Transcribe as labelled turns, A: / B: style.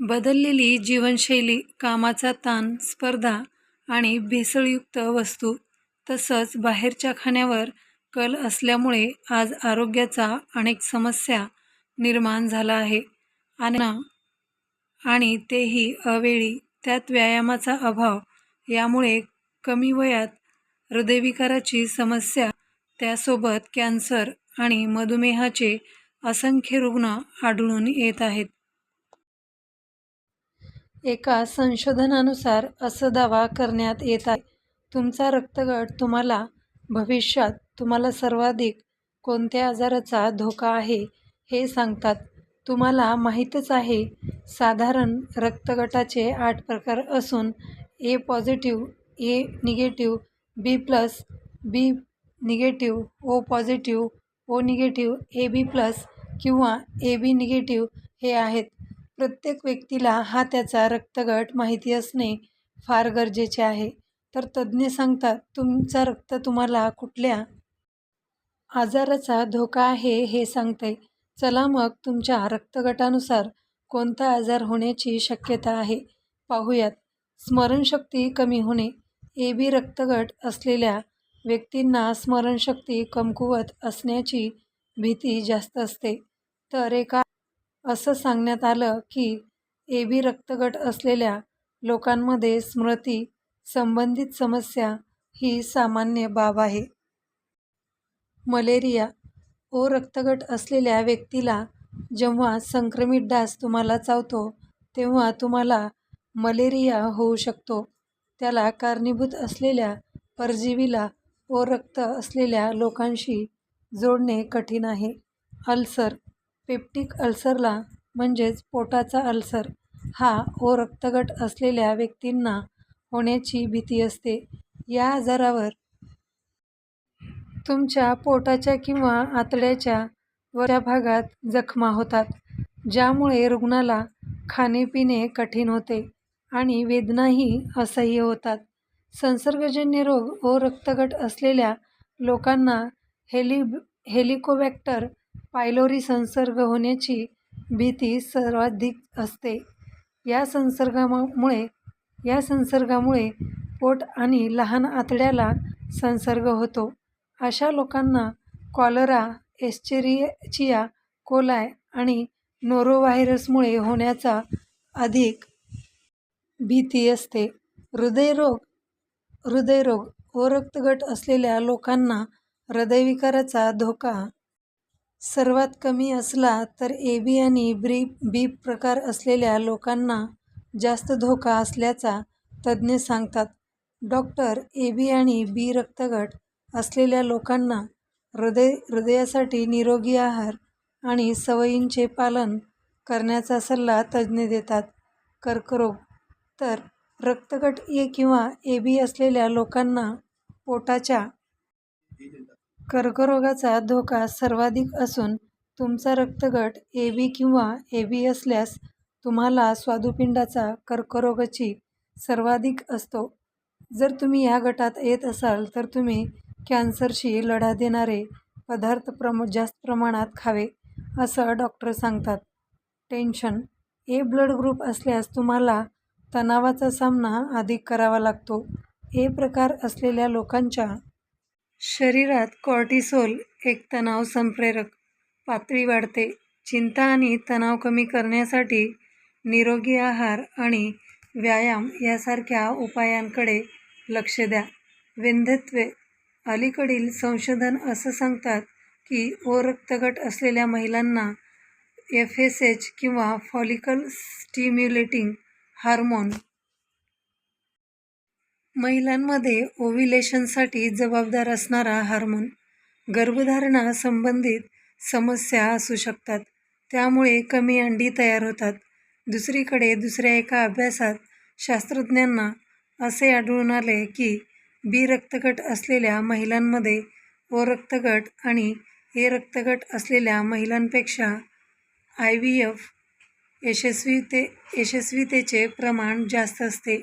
A: बदललेली जीवनशैली कामाचा ताण स्पर्धा आणि भेसळयुक्त वस्तू तसंच बाहेरच्या खाण्यावर कल असल्यामुळे आज आरोग्याचा अनेक समस्या निर्माण झाला आहे. आणि आणि तेही अवेळी त्यात व्यायामाचा अभाव यामुळे कमी वयात हृदयविकाराची समस्या त्यासोबत कॅन्सर आणि मधुमेहाचे असंख्य रुग्ण आढळून येत आहेत. एका संशोधनानुसार असं दावा करण्यात येत आहे. तुमचा रक्तगट तुम्हाला भविष्यात तुम्हाला सर्वाधिक कोणत्या आजाराचा धोका आहे हे सांगतात. तुम्हाला माहीतच आहे साधारण रक्तगटाचे आठ प्रकार असून A positive A negative B plus B negative O positive O negative A B plus किंवा ए बी निगेटिव्ह हे आहेत. प्रत्येक व्यक्तीला हा त्याचा रक्तगट माहिती असणे फार गरजेचे आहे. तर तज्ज्ञ सांगतात तुमचा रक्त तुम्हाला कुठल्या आजाराचा धोका आहे हे सांगते. चला मग तुमच्या रक्तगटानुसार कोणता आजार होण्याची शक्यता आहे पाहूयात. स्मरणशक्ती कमी होणे. ए बी रक्तगट असलेल्या व्यक्तींना स्मरणशक्ती कमकुवत असण्याची भीती जास्त असते. तर एका असं सांगण्यात आलं की ए बी रक्तगट असलेल्या लोकांमध्ये स्मृती संबंधित समस्या ही सामान्य बाब आहे. मलेरिया ओ रक्तगट असलेल्या व्यक्तीला जेव्हा संक्रमित डास तुम्हाला चावतो तेव्हा तुम्हाला मलेरिया होऊ शकतो. त्याला कारणीभूत असलेल्या परजीवीला ओ रक्त असलेल्या लोकांशी जोडणे कठीण आहे. अल्सर पेप्टिक अल्सरला म्हणजेच पोटाचा अल्सर हा ओ रक्तगट असलेल्या व्यक्तींना होण्याची भीती असते. या आजारावर तुमच्या पोटाच्या किंवा आतड्याच्या वरच्या भागात जखमा होतात ज्यामुळे रुग्णाला खाणेपिणे कठीण होते आणि वेदनाही असह्य होतात. संसर्गजन्य रोग ओ रक्तगट असलेल्या लोकांना हेलि हेलिकोबॅक्टर पायलोरी संसर्ग होण्याची भीती सर्वाधिक असते. या संसर्गामुळे या संसर्गामुळे पोट आणि लहान आतड्याला संसर्ग होतो. अशा लोकांना कॉलरा एस्चेरिचिया कोलाय आणि नोरोव्हायरसमुळे होण्याचा अधिक भीती असते. हृदयरोग हृदयरोग व रक्तगट असलेल्या लोकांना हृदयविकाराचा धोका सर्वात कमी असला तर ए बी आणि ब्री बी प्रकार असलेल्या लोकांना जास्त धोका असल्याचा तज्ज्ञ सांगतात. डॉक्टर ए बी आणि बी रक्तगट असलेल्या लोकांना हृदय हृदयासाठी निरोगी आहार आणि सवयींचे पालन करण्याचा सल्ला तज्ज्ञ देतात. कर्करोग तर रक्तगट ए किंवा ए बी असलेल्या लोकांना पोटाच्या कर्करोगाचा धोका सर्वाधिक असून तुमचा रक्तगट ए बी किंवा ए बी असल्यास तुम्हाला स्वादुपिंडाचा कर्करोगाची सर्वाधिक असतो. जर तुम्ही या गटात येत असाल तर तुम्ही कॅन्सरशी लढा देणारे पदार्थ प्रम जास्त प्रमाणात खावे असं डॉक्टर सांगतात. टेन्शन ए ब्लड ग्रुप असल्यास तुम्हाला तणावाचा सामना अधिक करावा लागतो. ए प्रकार असलेल्या लोकांच्या शरीरात कॉर्टिसोल एक तणाव संप्रेरक पातळी वाढते. चिंता आणि तणाव कमी करण्यासाठी निरोगी आहार आणि व्यायाम यासारख्या उपायांकडे लक्ष द्या. वेंधत्वे अलीकडील संशोधन असं सांगतात की ओ रक्तगट असलेल्या महिलांना एफ एस एच किंवा फॉलिकल स्टिम्युलेटिंग हार्मोन महिलांमध्ये ओव्हिलेशनसाठी जबाबदार असणारा हार्मोन गर्भधारणा संबंधित समस्या असू शकतात. त्यामुळे कमी अंडी तयार होतात. दुसरीकडे दुसऱ्या एका अभ्यासात शास्त्रज्ञांना असे आढळून आले की बी रक्तगट असलेल्या महिलांमध्ये ओ रक्तगट आणि ए रक्तगट असलेल्या महिलांपेक्षा आय व्ही एफ यशस्वीते यशस्वीतेचे प्रमाण जास्त असते.